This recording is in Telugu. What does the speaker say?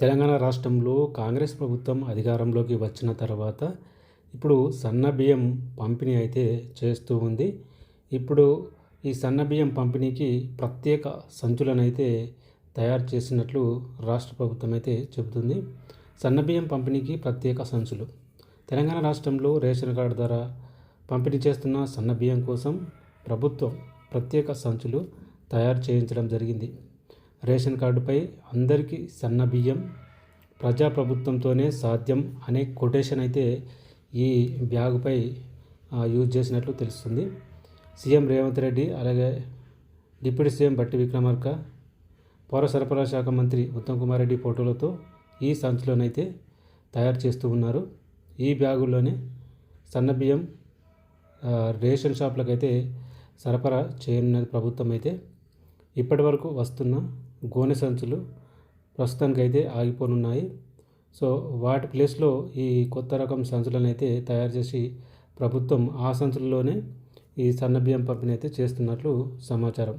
తెలంగాణ రాష్ట్రంలో కాంగ్రెస్ ప్రభుత్వం అధికారంలోకి వచ్చిన తర్వాత ఇప్పుడు సన్న బియ్యం పంపిణీ అయితే చేస్తూ ఉంది. ఇప్పుడు ఈ సన్న బియ్యం పంపిణీకి ప్రత్యేక సంచులను అయితే తయారు చేసినట్లు రాష్ట్ర ప్రభుత్వం అయితే చెబుతుంది. సన్న బియ్యం పంపిణీకి ప్రత్యేక సంచులు. తెలంగాణ రాష్ట్రంలో రేషన్ కార్డు ద్వారా పంపిణీ చేస్తున్న సన్న బియ్యం కోసం ప్రభుత్వం ప్రత్యేక సంచులు తయారు చేయించడం జరిగింది. రేషన్ కార్డుపై అందరికీ సన్న బియ్యం ప్రజాప్రభుత్వంతోనే సాధ్యం అనే కొటేషన్ అయితే ఈ బ్యాగుపై యూజ్ చేసినట్లు తెలుస్తుంది. సీఎం రేవంత్ రెడ్డి అలాగే డిప్యూటీ సీఎం బట్టి విక్రమార్క పౌర సరఫరా శాఖ మంత్రి ఉత్తమ్ కుమార్ రెడ్డి ఫోటోలతో ఈ సంచులోనైతే తయారు చేస్తూ ఉన్నారు. ఈ బ్యాగుల్లోనే సన్న బియ్యం రేషన్ షాప్లకైతే సరఫరా చేయనున్నది ప్రభుత్వం అయితే. ఇప్పటి వరకు వస్తున్న గోనె సంచులు ప్రస్తుతానికి అయితే ఆగిపోనున్నాయి. సో వాటి ప్లేస్లో ఈ కొత్త రకం సంచులను అయితే తయారు చేసి ప్రభుత్వం ఆ సంచుల్లోనే ఈ సన్నబియ్యం పంపిణీ అయితే చేస్తున్నట్లు సమాచారం.